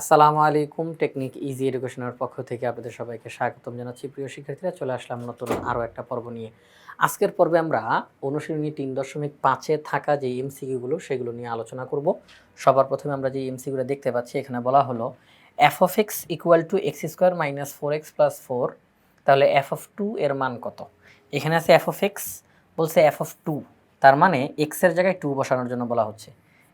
আসসালামু আলাইকুম, technique easy এডুকেশনের পক্ষ থেকে আপনাদের সবাইকে স্বাগতম জানাচ্ছি। প্রিয় শিক্ষার্থীরা, চলে আসলাম নতুন আরও একটা পর্ব নিয়ে। আজকের পর্বে আমরা অনুশীলনী তিন দশমিক পাঁচে থাকা যে এমসিকিউগুলো, সেগুলো নিয়ে আলোচনা করব। সবার প্রথমে আমরা যে এমসিকিউগুলো দেখতে পাচ্ছি, এখানে বলা হলো F of X equal to X square minus four X plus four তাহলে এফ অফ টু এর মান কত? এখানে আছে এফ অফ এক্স বলছে এফ অফ টু তার মানে এক্সের জায়গায় টু বসানোর জন্য বলা হচ্ছে।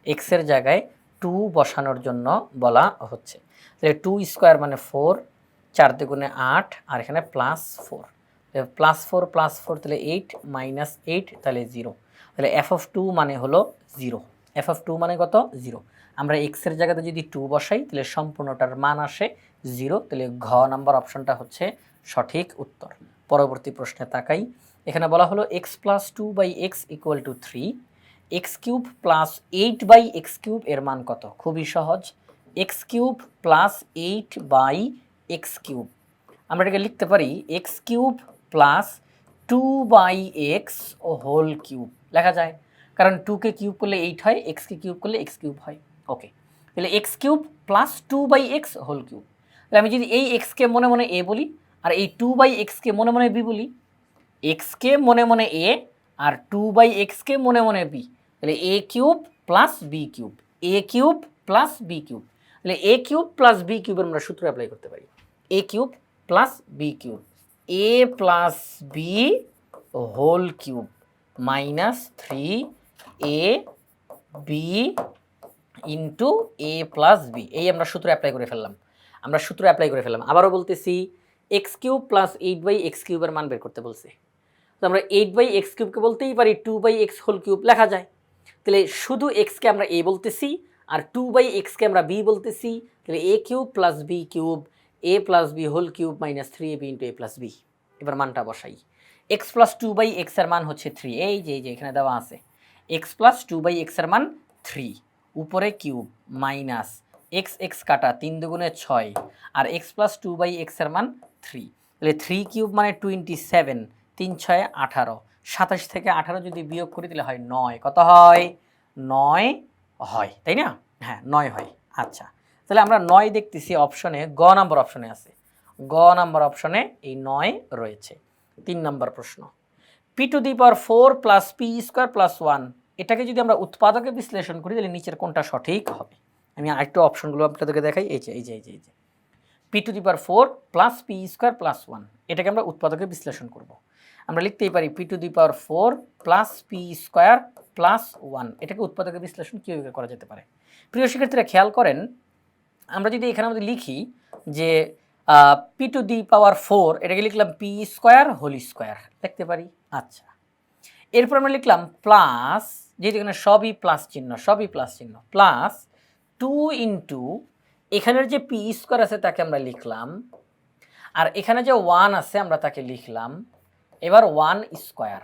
এক্সের জায়গায় টু বসানোর জন্য বলা হচ্ছে। তাহলে টু স্কোয়ার মানে ফোর চার দুগুণে আট, আর এখানে plus four plus four plus four তাহলে এইট মাইনাস এইট তাহলে জিরো তাহলে এফ অফ টু মানে হলো জিরো এফ অফ টু মানে কত? জিরো আমরা এক্সের জায়গাতে যদি টু বসাই, তাহলে সম্পূর্ণটার মান আসে জিরো তাহলে ঘ নাম্বার অপশনটা হচ্ছে সঠিক উত্তর। পরবর্তী প্রশ্নে তাকাই। এখানে বলা হলো X plus two by X equal to three X cube plus eight by X cube এর মান কত? খুবই সহজ। X cube plus eight by X cube আমরা এটাকে লিখতে পারি X cube plus two by X O whole cube লেখা যায়। কারণ টুকে কিউব করলে এইট হয় এক্সকে কিউব করলে এক্স কিউব হয়। ওকে তাহলে X cube plus two by X whole cube তাহলে আমি যদি এই এক্সকে মনে মনে এ বলি, আর এই টু বাই এক্সকে মনে মনে বি বলি এক্সকে মনে মনে এ আর টু বাই এক্সকে মনে মনে বি তাহলে A cube plus B cube. A cube plus B cube. তাহলে এ কিউব প্লাস বি কিউবের আমরা সূত্র অ্যাপ্লাই করতে পারি। A cube plus B cube. A plus B whole cube minus three A B into A plus B এই আমরা সূত্র apply করে ফেললাম। আমরা সূত্র অ্যাপ্লাই করে ফেললাম। আবারও বলতেছি X cube plus eight by X কিউবের মান বের করতে বলছে। তো আমরা এইট বাই এক্স কিউবকে বলতেই পারি two by X whole cube লেখা যায়। তাহলে শুধু এক্সকে আমরা এ বলতেছি আর টু বাই এক্সকে আমরা বি বলতেছি, তাহলে A cube plus B cube A plus B whole cube minus three A B into A plus B এবার মানটা বসাই। এক্স প্লাস টু বাই এক্সের মান হচ্ছে থ্রি এই যে এই যে, এখানে দেওয়া আছে। এক্স প্লাস টু বাই এক্সের মান থ্রি উপরে কিউব মাইনাস এক্স এক্স কাটা তিন দুগুণে ছয়। আর এক্স প্লাস টু বাই এক্সের মান থ্রি তাহলে থ্রি কিউব মানে টোয়েন্টি সেভেন তিন ছয় আঠারো। সাতাশ থেকে আঠারো যদি বিয়োগ করি তাহলে হয় নয়। কত হয়? নয় হয়, তাই না? হ্যাঁ নয় হয়। আচ্ছা তাহলে আমরা নয় দেখতেছি অপশনে, গ নাম্বার অপশনে আছে। গ নাম্বার অপশনে এই নয় রয়েছে। তিন নাম্বার প্রশ্ন। P to the power four plus P square plus one, এটাকে যদি আমরা উৎপাদকে বিশ্লেষণ করি, তাহলে নিচের কোনটা সঠিক হবে? আমি আরেকটু অপশনগুলো আপনাদেরকে দেখাই। এই যে এই যে এই যে এই যে। P to the power four plus P square plus one, এটাকে আমরা উৎপাদকে বিশ্লেষণ করব। আমরা লিখতেই পারি P to the power four plus P square plus one এটাকে উৎপাদকের বিশ্লেষণ কীভাবে করা যেতে পারে? প্রিয় শিক্ষার্থীরা, খেয়াল করেন, আমরা যদি এখানে আমাদের লিখি যে P to the power four এটাকে লিখলাম পি স্কোয়ার হোল স্কোয়ার লিখতে পারি? আচ্ছা। এরপর আমরা লিখলাম প্লাস যেহেতু এখানে সবই প্লাস চিহ্ন, সবই প্লাস চিহ্ন প্লাস টু ইন্টু এখানের যে পি স্কোয়ার আছে তাকে আমরা লিখলাম, আর এখানে যে ওয়ান আছে আমরা তাকে লিখলাম এবার ওয়ান স্কোয়ার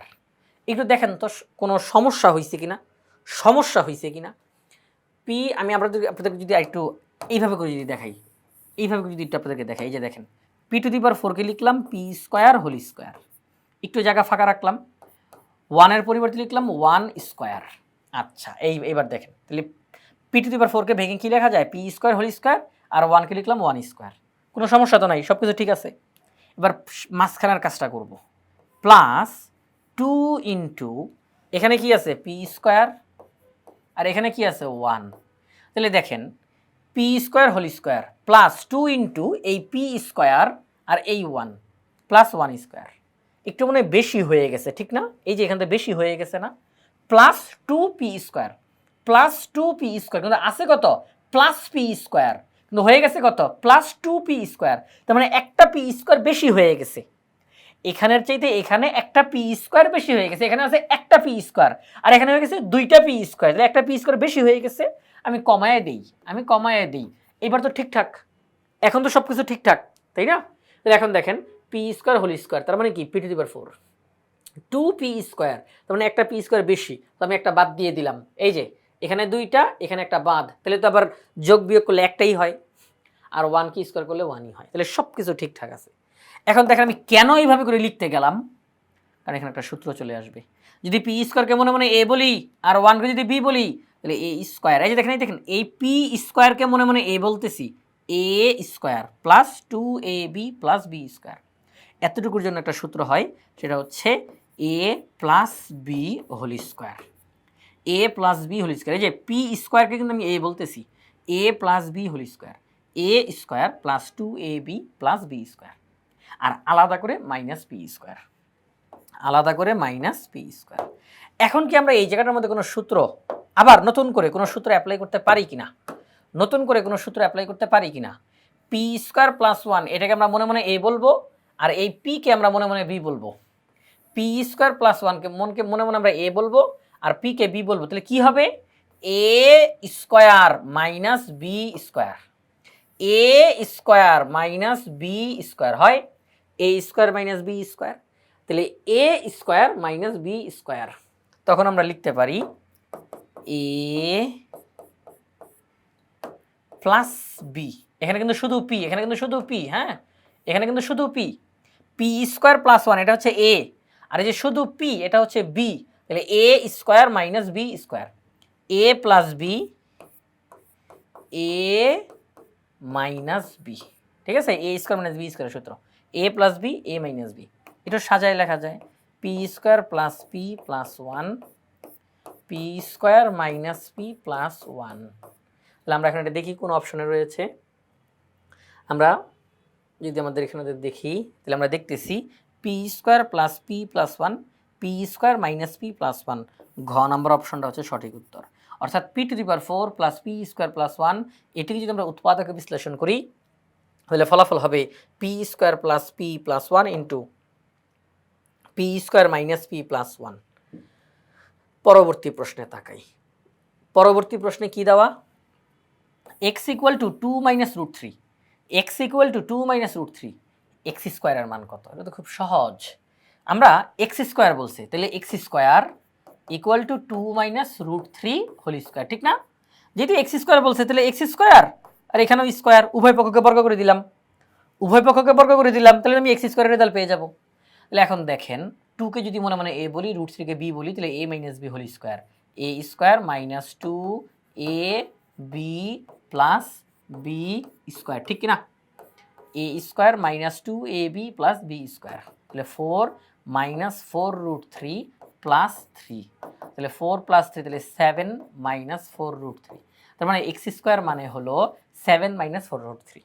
একটু দেখেন তো কোনো সমস্যা হয়েছে কিনা? সমস্যা হয়েছে কিনা? পি আমি আপনাদের আপনাদেরকে যদি একটু এইভাবে করে যদি দেখাই। এইভাবে যদি একটু আপনাদেরকে দেখাই যে দেখেন। পি টু দি পাওয়ার ফোরকে লিখলাম পি স্কোয়ার হোল স্কোয়ার একটু জায়গা ফাঁকা রাখলাম। ওয়ানের পরিবর্তে লিখলাম ওয়ান স্কোয়ার আচ্ছা এই এবার দেখেন। তাহলে পি টু দি পাওয়ার ফোরকে ভেঙে কী লেখা যায়? পি স্কোয়ার হোল স্কোয়ার আর ওয়ানকে লিখলাম ওয়ান স্কোয়ার কোনো সমস্যা তো নাই সব কিছু ঠিক আছে। এবার মাঝখানের কাজটা করব। প্লাস টু ইন্টু এখানে কি আছে? পি স্কোয়ার আর এখানে কি আছে? ওয়ান তাহলে দেখেন P square whole square plus two into এই পি স্কোয়ার আর এই ওয়ান প্লাস ওয়ান স্কোয়ার একটু মনে বেশি হয়ে গেছে, ঠিক না? এই যে এখান থেকে বেশি হয়ে গেছে না? Plus two P square plus two P square কিন্তু আছে কত? প্লাস পি স্কোয়ার কিন্তু হয়ে গেছে কত? প্লাস টু পি স্কোয়ার তার মানে একটা পি স্কোয়ার বেশি হয়ে গেছে। এখানের চাইতে এখানে একটা পি স্কোয়ার বেশি হয়ে গেছে, এখানে আছে একটা পি স্কোয়ার আর এখানে হয়ে গেছে দুইটা পি স্কোয়ার তাহলে একটা পি স্কোয়ার বেশি হয়ে গেছে, আমি কমায় দিই, আমি কমায় দিই, এবার তো ঠিকঠাক, এখন তো সব কিছু ঠিকঠাক, তাই না? তাহলে এখন দেখেন পি স্কোয়ার হোল স্কোয়ার তার মানে কি? P to the power four two P square তার মানে একটা পি স্কোয়ার বেশি, তো আমি একটা বাদ দিয়ে দিলাম, এই যে, এখানে দুইটা, এখানে একটা বাদ, তাহলে তো আবার যোগ বিয়োগ করলে একটাই হয়, আর ওয়ান কি স্কোয়ার করলে ওয়ানই হয়, তাহলে সব কিছু ঠিকঠাক আছে। এখন দেখেন আমি কেন এইভাবে করে লিখতে গেলাম? কারণ এখানে একটা সূত্র চলে আসবে। যদি পি স্কোয়ারকে মনে মনে এ বলি আর ওয়ানকে যদি বি বলি, তাহলে এ স্কোয়ার এই যে দেখেন, এই দেখেন, এই পি স্কোয়ারকে মনে মনে এ বলতেছি A square plus two A B plus B square এতটুকুর জন্য একটা সূত্র হয়, সেটা হচ্ছে A plus B whole square A plus B whole square এই যে পি স্কোয়ারকে কিন্তু আমি এ বলতেছি A plus B whole square A square plus two A B plus B square আর আলাদা করে মাইনাস পি স্কোয়ার আলাদা করে মাইনাস পি স্কোয়ার এখন কি আমরা এই জায়গাটার মধ্যে কোনো সূত্র, আবার নতুন করে কোনো সূত্র অ্যাপ্লাই করতে পারি কিনা? নতুন করে কোনো সূত্র অ্যাপ্লাই করতে পারি কিনা? পি স্কোয়ার প্লাস ওয়ান এটাকে আমরা মনে মনে এ বলব, আর এই পিকে আমরা মনে মনে বি বলব। পি স্কোয়ার প্লাস ওয়ানকে মনকে মনে মনে আমরা এ বলব, আর পিকে বি বলব। তাহলে কি হবে? A square minus B square A square minus B square হয় A square minus B square তাহলে A square minus B square তখন আমরা লিখতে পারি এ প্লাস বি এখানে কিন্তু শুধু পি এখানে কিন্তু শুধু পি হ্যাঁ? এখানে কিন্তু শুধু P P square plus one এটা হচ্ছে এ আর এই যে শুধু পি এটা হচ্ছে বি তাহলে A square minus B square A plus B A minus B ঠিক আছে? A square minus B square সূত্র। A plus B A minus B এটা সাজায় লেখা যায়। P square plus P plus one P square minus P plus one তাহলে আমরা এখানে দেখি কোন অপশনে রয়েছে। আমরা যদি আমাদের এখানে দেখি, তাহলে আমরা দেখতেছি P square plus P plus one P square minus P plus one ঘ নাম্বার অপশনটা হচ্ছে সঠিক উত্তর। অর্থাৎ P to the power four plus P square plus one এটিকে যদি আমরা উৎপাদকে বিশ্লেষণ করি তাহলে ফলাফল হবে P square plus P plus one into P square minus P plus one পরবর্তী প্রশ্নে তাকাই। পরবর্তী প্রশ্নে কি দেওয়া? X equal to two minus root three X equal to two minus root three X স্কোয়ারের মান কত? এটা তো খুব সহজ। আমরা এক্স স্কোয়ার বলছি। তাহলে X square equal to two minus root three whole square ঠিক না? যেহেতু এক্স স্কোয়ার বলছে, তাহলে এক্স স্কোয়ার আর এখানেও স্কোয়ার উভয় পক্ষকে বর্গ করে দিলাম। উভয় পক্ষকে বর্গ করে দিলাম, তাহলে আমি এক্স স্কোয়ারের রেজাল্ট পেয়ে যাব। তাহলে এখন দেখেন টুকে যদি মনে মনে এ বলি রুট থ্রিকে বি বলি, তাহলে A minus B whole square A square minus two A B plus B square ঠিক কিনা? A square minus two A B plus B square তাহলে four minus four root three plus three তাহলে four plus three তাহলে seven minus four root three তার মানে X square মানে হলো seven minus four root three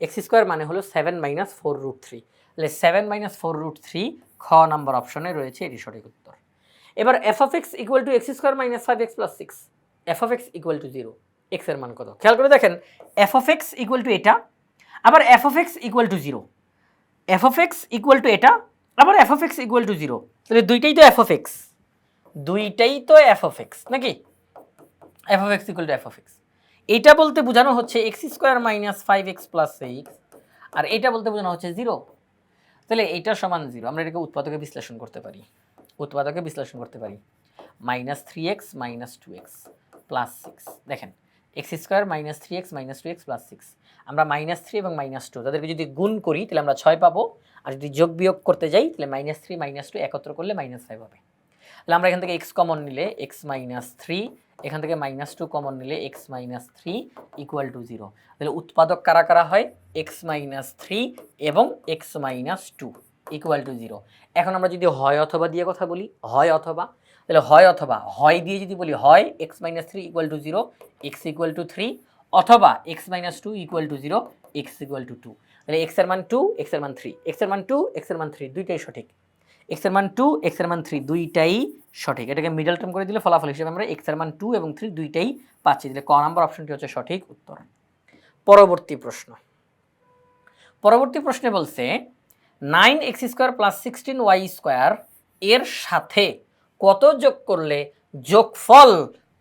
X square মানে হলো seven minus four root three তাহলে seven minus four root three খ নাম্বার অপশনে রয়েছে এটি সঠিক উত্তর এবার f of x equal to x square minus five x plus six f of x equal to zero এক্সের মান কত খেয়াল করে দেখেন f of x equal to এটা আবার f of x equal to zero f of x equal to এটা আবার f of x equal to zero তাহলে দুইটাই তো এফ অফ এক্স দুইটাই তো এফ অফ এক্স নাকি f of x equal to f of x এইটা বলতে বোঝানো হচ্ছে x square minus five x plus six আর এটা বলতে বোঝানো হচ্ছে জিরো তাহলে এইটা সমান জিরো আমরা এটাকে উৎপাদকে বিশ্লেষণ করতে পারি। উৎপাদকে বিশ্লেষণ করতে পারি। Minus three x minus two x plus six দেখেন x square minus three x minus two x plus six আমরা মাইনাস থ্রি এবং মাইনাস টু তাদেরকে যদি গুণ করি, তাহলে আমরা ছয় পাবো। আর যদি যোগ বিয়োগ করতে যাই, তাহলে মাইনাস থ্রি মাইনাস টু একত্র করলে মাইনাস ফাইভ হবে। তাহলে আমরা এখান থেকে এক্স কমন নিলে এক্স মাইনাস থ্রি এখান থেকে মাইনাস টু কমন নিলে x minus three equal to zero তাহলে উৎপাদক কারা কারা হয়? এক্স মাইনাস থ্রি এবং x minus two equal to zero এখন আমরা যদি হয় অথবা দিয়ে কথা বলি, হয় অথবা, তাহলে হয় অথবা, হয় দিয়ে যদি বলি, হয় x minus three equal to zero x equal to three অথবা x minus two equal to zero x equal to two তাহলে এক্সের মান টু এক্সের মান থ্রি এক্সের মান টু এক্সের মান থ্রি দুইটাই সঠিক। এক্সের মান টু এক্সের মান থ্রি দুইটাই সঠিক। এটাকে মিডল টার্ম করে দিলে ফলাফল হিসেবে আমরা এক্সের মান টু এবং থ্রি দুইটাই পাচ্ছি। তাহলে ক নাম্বার অপশনটি হচ্ছে সঠিক উত্তর। পরবর্তী প্রশ্ন। পরবর্তী প্রশ্নে বলছে nine x square plus sixteen y square এর সাথে কত যোগ করলে যোগফল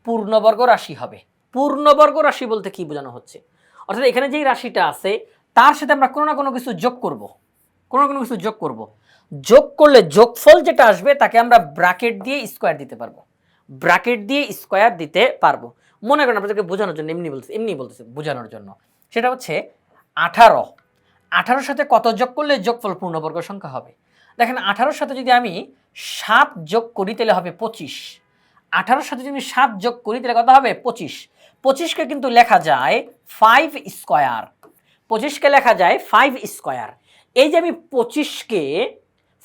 পূর্ণবর্গ রাশি হবে? পূর্ণবর্গ রাশি বলতে কি বোঝানো হচ্ছে? অর্থাৎ এখানে যেই রাশিটা আছে, তার সাথে আমরা কোনো না কোনো কিছু যোগ করব। কোনো না কোনো কিছু যোগ করব। যোগ করলে যোগফল যেটা আসবে, তাকে আমরা ব্রাকেট দিয়ে স্কোয়ার দিতে পারব। ব্র্যাকেট দিয়ে স্কোয়ার দিতে পারব। মনে করেন আপনাদেরকে বোঝানোর জন্য, এমনি বলছে, এমনি বলতেছে, বোঝানোর জন্য। সেটা হচ্ছে আঠারো। আঠারোর সাথে কত যোগ করলে যোগফল পূর্ণবর্গ সংখ্যা হবে? দেখেন, আঠারোর সাথে যদি আমি সাত যোগ করি, তাহলে হবে পঁচিশ। আঠারোর সাথে যদি সাত যোগ করি, তাহলে কত হবে? পঁচিশ। পঁচিশকে কিন্তু লেখা যায় ফাইভ স্কোয়ার পঁচিশকে লেখা যায় ফাইভ স্কোয়ার এই যে আমি পঁচিশকে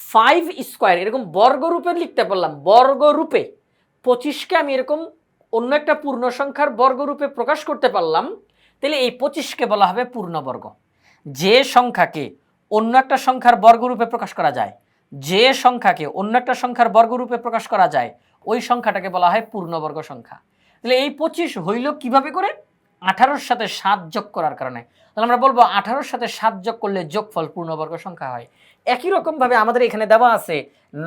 ফাইভ স্কোয়ার এরকম বর্গরূপে লিখতে পারলাম বর্গরূপে। পঁচিশকে আমি এরকম অন্য একটা পূর্ণ সংখ্যার বর্গরূপে প্রকাশ করতে পারলাম, তাহলে এই পঁচিশকে বলা হবে পূর্ণবর্গ। যে সংখ্যাকে অন্য একটা সংখ্যার বর্গরূপে প্রকাশ করা যায়, যে সংখ্যাকে অন্য একটা সংখ্যার বর্গরূপে প্রকাশ করা যায়, ওই সংখ্যাটাকে বলা হয় পূর্ণবর্গ সংখ্যা। তাহলে এই পঁচিশ হইল কীভাবে করে? আঠারোর সাথে সাত যোগ করার কারণে। তাহলে আমরা বলব আঠারোর সাথে সাত যোগ করলে যোগফল পূর্ণবর্গ সংখ্যা হয়। একই রকমভাবে আমাদের এখানে দেওয়া আছে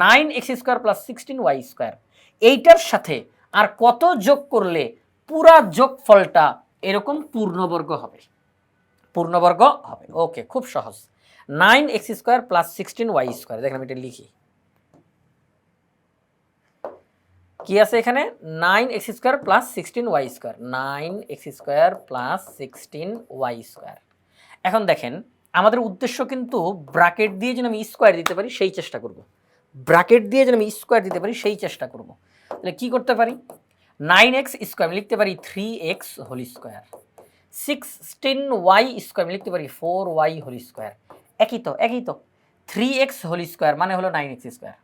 nine x square plus sixteen y square. এইটার সাথে আর কত যোগ করলে পুরা যোগফলটা এরকম পূর্ণবর্গ হবে? পূর্ণবর্গ হবে। ওকে, খুব সহজ। Nine x square plus sixteen y square. দেখেন আমি এটা লিখি। কি আছে এখানে? Nine x square plus sixteen y square. Nine x square plus sixteen y square. এখন দেখেন আমাদের উদ্দেশ্য কিন্তু ব্রাকেট দিয়ে যেন আমি স্কোয়ার দিতে পারি, সেই চেষ্টা করব। ব্রাকেট দিয়ে যেন আমি স্কোয়ার দিতে পারি, সেই চেষ্টা করব। তাহলে কী করতে পারি? নাইন এক্স স্কোয়ার লিখতে পারি three x whole square. Sixteen y square লিখতে পারি ফোর ওয়াই হোল স্কোয়ার। একই তো একই তো। থ্রি এক্স হোল স্কোয়ার মানে হলো nine x square.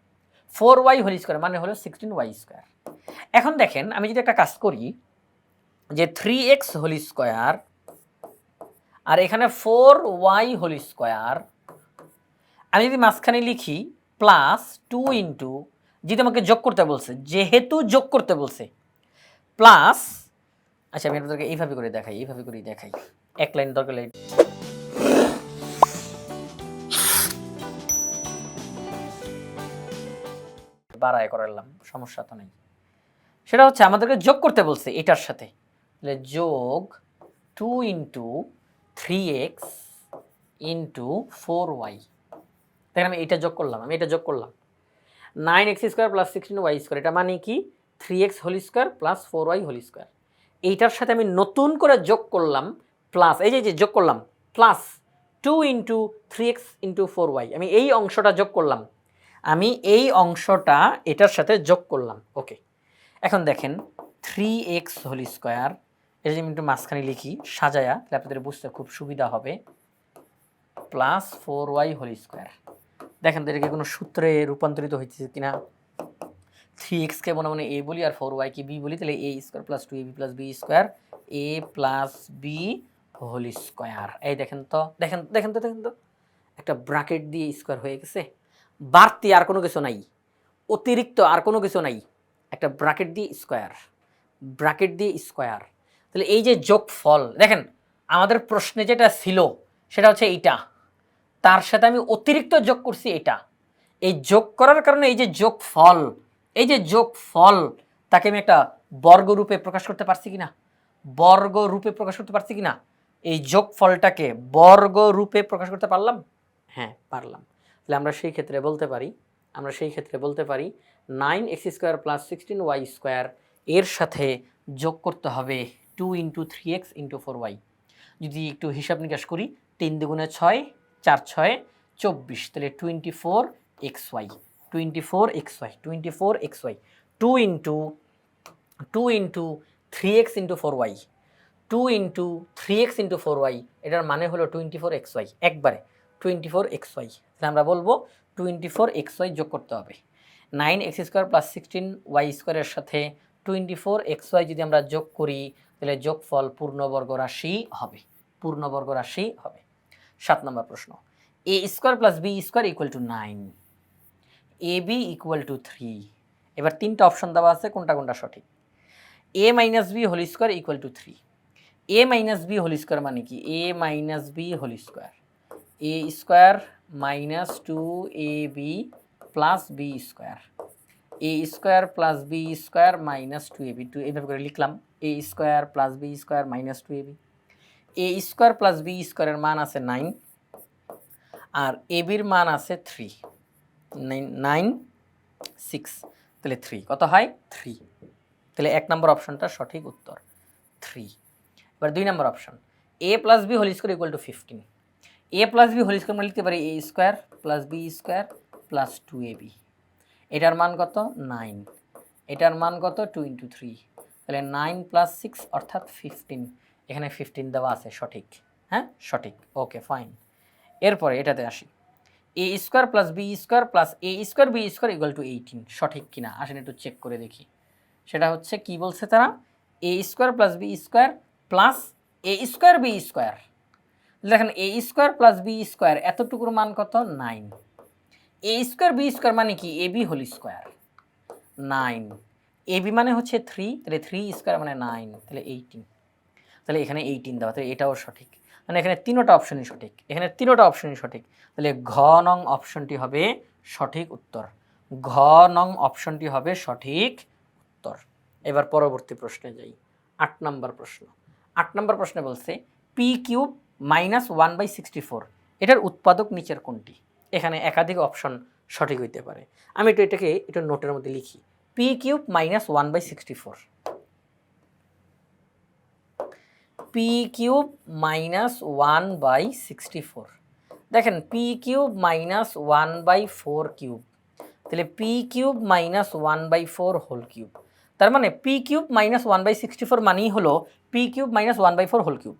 Four y whole square মানে হলো সিক্সটিন ওয়াই স্কোয়ার। এখন দেখেন, আমি যদি একটা কাজ করি যে থ্রি এক্স হোল স্কোয়ার আর এখানে ফোর ওয়াই হোল স্কোয়ার আমি যদি মাঝখানে লিখি প্লাস টু ইন্টু যেটা আমাকে যোগ করতে বলছে, যেহেতু যোগ করতে বলছে প্লাস আচ্ছা আমি আপনাদেরকে এইভাবে করে দেখাই, এইভাবে করে দেখাই। এক লাইন দরকার লাইন বাড়ায় করালাম, সমস্যা তো নেই। সেটা হচ্ছে আমাদেরকে যোগ করতে বলছে এটার সাথে। যোগ two into three x into four y দেখেন আমি এটা যোগ করলাম, আমি এটা যোগ করলাম। Nine x square plus sixteen y square এটা মানে কি? Three x whole square plus four y whole square এইটার সাথে আমি নতুন করে যোগ করলাম প্লাস এই যে যোগ করলাম plus two into three x into four y আমি এই অংশটা যোগ করলাম। আমি এই অংশটা এটার সাথে যোগ করলাম। ওকে এখন দেখেন থ্রি এক্স হোল স্কোয়ার এটা আমি একটু মাঝখানে লিখি, সাজায়া তাহলে আপনাদের বুঝতে খুব সুবিধা হবে। Plus four y whole square দেখেন তো এটাকে কোনো সূত্রে রূপান্তরিত হয়েছে কিনা। থ্রি এক্সকে মনে মনে এ বলি আর ফোর ওয়াইকে বি বলি, তাহলে a square plus two a b plus b square a plus b whole square এই দেখেন তো, দেখেন দেখেন তো দেখেন তো। একটা ব্রাকেট দিয়ে স্কোয়ার হয়ে গেছে। বাড়তি আর কোনো কিছু নাই। অতিরিক্ত আর কোনো কিছু নাই। একটা ব্রাকেট দিয়ে স্কোয়ার ব্রাকেট দিয়ে স্কোয়ার তাহলে এই যে যোগফল, দেখেন, আমাদের প্রশ্নে যেটা ছিল, সেটা হচ্ছে এইটা। তার সাথে আমি অতিরিক্ত যোগ করছি এটা এই যোগ করার কারণে এই যে যোগফল, এই যে যোগফল, তাকে আমি একটা বর্গরূপে প্রকাশ করতে পারছি কিনা? বর্গরূপে প্রকাশ করতে পারছি কিনা? এই যোগফলটাকে বর্গরূপে প্রকাশ করতে পারলাম? হ্যাঁ পারলাম। তাহলে আমরা সেই ক্ষেত্রে বলতে পারি, আমরা সেই ক্ষেত্রে বলতে পারি, nine x square plus sixteen y square এর সাথে যোগ করতে হবে। Two into three x into four y যদি একটু হিসাব নিকাশ করি তিন দুগুণে ছয় চার ছয় চব্বিশ তাহলে twenty four x y twenty four x y twenty four x y two into two into three x into four y two into three x into four y এটার মানে হলো টোয়েন্টি ফোর এক্স ওয়াই একবারে twenty four x Y তাহলে আমরা বলব twenty four x Y যোগ করতে হবে nine x square plus sixteen y স্কোয়ারের সাথে টোয়েন্টি ফোর এক্স ওয়াই যদি আমরা যোগ করি তাহলে যোগফল পূর্ণবর্গ রাশি হবে। পূর্ণবর্গ রাশি হবে। সাত নম্বর প্রশ্ন। A square plus b square equal to nine a b equal to three এবার তিনটা অপশন দেওয়া আছে, কোনটা কোনটা সঠিক? A minus b whole square equal to three a minus b whole square মানে কি? A minus b whole square a square minus two a b plus b square a square plus b square minus two a b two এইভাবে করে লিখলাম। A square plus b square minus two a b a square plus b স্কোয়ারের মান আছে nine আর a বির মান আছে থ্রি নাইন সিক্স তাহলে থ্রি কত হয়? থ্রি তাহলে এক নম্বর অপশনটা সঠিক উত্তর থ্রি এবার দুই নম্বর option. A plus b whole square equal to fifteen a plus b whole square লিখতে পারি a square plus b square plus two a b এটার মান কত? নাইন এটার মান কত? টু ইন্টু থ্রি তাহলে নাইন প্লাস সিক্স অর্থাৎ ফিফটিন এখানে ফিফটিন দেওয়া আছে, সঠিক। হ্যাঁ? সঠিক। ওকে ফাইন এরপরে এটাতে আসি। A square plus b square plus a square b square equal to eighteen সঠিক কিনা? আসেন একটু চেক করে দেখি। সেটা হচ্ছে কি বলছে তারা? A square plus b square plus a square b square দেখেন a square plus b square এতটুকুর মান কত? Nine a square b square মানে কি? A b whole square nine a b মানে হচ্ছে থ্রি তাহলে থ্রি স্কোয়ার মানে নাইন তাহলে এইটিন তাহলে এখানে এইটিন দেওয়া, তাহলে এটাও সঠিক। মানে এখানে তিনোটা অপশনই সঠিক। এখানে তিনোটা অপশনই সঠিক। তাহলে ঘ নং অপশনটি হবে সঠিক উত্তর। ঘ নং অপশনটি হবে সঠিক উত্তর। এবার পরবর্তী প্রশ্নে যাই। আট নম্বর প্রশ্ন। আট নম্বর প্রশ্নে বলছে p cube minus one by sixty four এটার উৎপাদক নিচের কোনটি? এখানে একাধিক অপশন সঠিক হইতে পারে। আমি একটু এটাকে একটু নোটের মধ্যে লিখি। P cube minus one by sixty four p cube minus one by sixty four দেখেন p cube minus one by four cube তাহলে p cube minus one by four whole cube তার মানে p cube minus one by sixty four মানেই হলো p cube minus one by four whole cube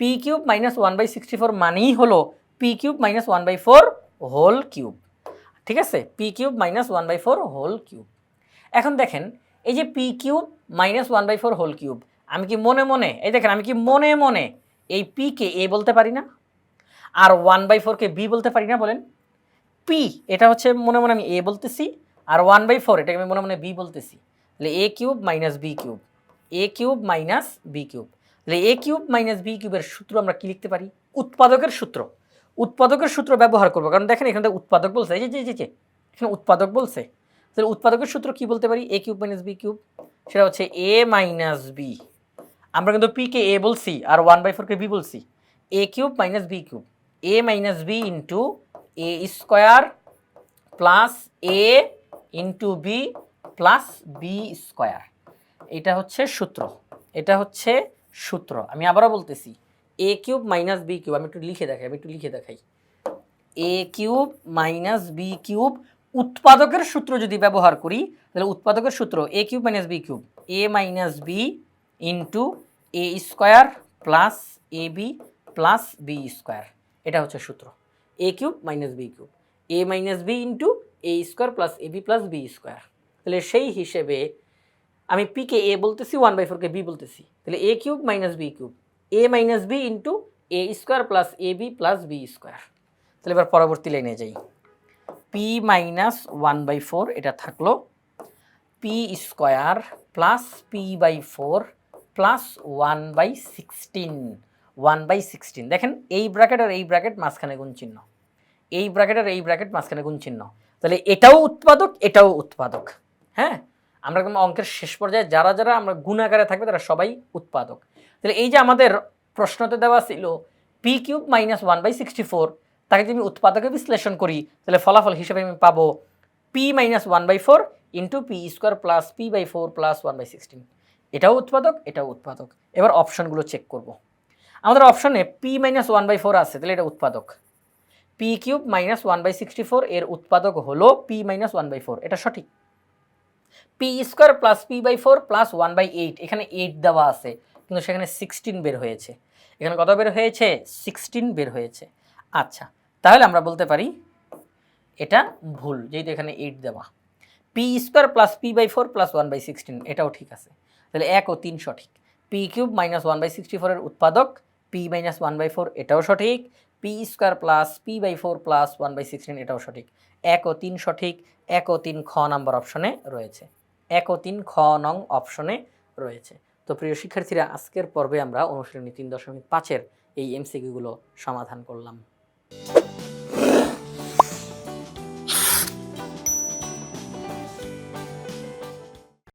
p cube minus one by sixty four মানেই হলো p cube minus one by four whole cube ঠিক আছে? P cube minus one by four whole cube এখন দেখেন, এই যে p cube minus one by four whole cube আমি কি মনে মনে, এই দেখেন, আমি কি মনে মনে এই পিকে এ বলতে পারি না? আর ওয়ান বাই ফোরকে বি বলতে পারি না বলেন? পি এটা হচ্ছে মনে মনে আমি এ বলতেছি, আর ওয়ান বাই ফোর এটাকে আমি মনে মনে বি বলতেছি। তাহলে a cube minus b cube a cube minus b cube তাহলে এ কিউব মাইনাস বি কিউবের সূত্র আমরা কি লিখতে পারি? উৎপাদকের সূত্র। উৎপাদকের সূত্র ব্যবহার করব, কারণ দেখেন এখানে উৎপাদক বলছে যে যে যে, এখানে উৎপাদক বলছে। তাহলে উৎপাদকের সূত্র কি বলতে পারি? A cube minus b cube, সেটা হচ্ছে এ মাইনাস বি আমরা কিন্তু পি কে এ বলছি আর ওয়ান বাই ফোরকে বি বলছি। A cube minus b cube. A minus b into a square plus a into b plus b square এটা হচ্ছে সূত্র। এটা হচ্ছে সূত্র। আমি আবারও বলতেছি a cube minus b cube. আমি একটু লিখে দেখাই, আমি একটু লিখে দেখাই। A cube minus b cube উৎপাদকের সূত্র যদি ব্যবহার করি, তাহলে উৎপাদকের সূত্র a cube minus b cube a minus b into a square plus a b plus b square এটা হচ্ছে সূত্র। A cube minus b cube a minus b into a square plus a b plus b square তাহলে সেই হিসেবে আমি পিকে এ বলতেছি one by ফোরকে B বলতেছি। তাহলে a cube minus b cube a minus b into a square plus a b plus b square তাহলে এবার পরবর্তী লাইনে যাই। P minus one by four এটা থাকল। P square plus p by four plus one by sixteen one by sixteen দেখেন, এই bracket আর এই ব্র্যাকেট মাঝখানে গুণ চিহ্ন। এই ব্র্যাকেট আর এই ব্র্যাকেট মাঝখানে গুণ চিহ্ন। তাহলে এটাও উৎপাদক এটাও উৎপাদক। হ্যাঁ? আমরা কিন্তু অঙ্কের শেষ পর্যায়ে যারা যারা আমরা গুণাকারে থাকবে, তারা সবাই উৎপাদক। তাহলে এই যে আমাদের প্রশ্নতে দেওয়া ছিল p cube minus one by sixty four তাকে যদি আমি উৎপাদকে বিশ্লেষণ করি, তাহলে ফলাফল হিসেবে আমি পাবো p minus one by four into p square plus p by four plus one by sixteen এটাও উৎপাদক এটাও উৎপাদক। এবার অপশনগুলো চেক করব। আমাদের অপশনে p minus one by four আছে, তাহলে এটা উৎপাদক। P cube minus one by sixty four এর উৎপাদক হলো p minus one by four এটা সঠিক। P square plus p by four plus one by eight এখানে এইট দেওয়া আছে, কিন্তু সেখানে সিক্সটিন বের হয়েছে। এখানে কত বের হয়েছে? সিক্সটিন বের হয়েছে। আচ্ছা তাহলে আমরা বলতে পারি এটা ভুল, যেহেতু এখানে এইট দেওয়া। P square plus p by four plus one by sixteen এটাও ঠিক আছে। তাহলে এক ও তিন সঠিক। P cube minus one by sixty ফোরের উৎপাদক p minus one by four এটাও সঠিক। P square plus p by four plus one by sixteen এটাও সঠিক। এক ও তিন সঠিক। এক ও তিন খ নাম্বার অপশনে রয়েছে। এক ও তিন খ নং অপশনে রয়েছে। তো প্রিয় শিক্ষার্থীরা, আজকের পর্বে আমরা অনুশীলনী তিন দশমিক পাঁচের এই এমসিকিউগুলো সমাধান করলাম।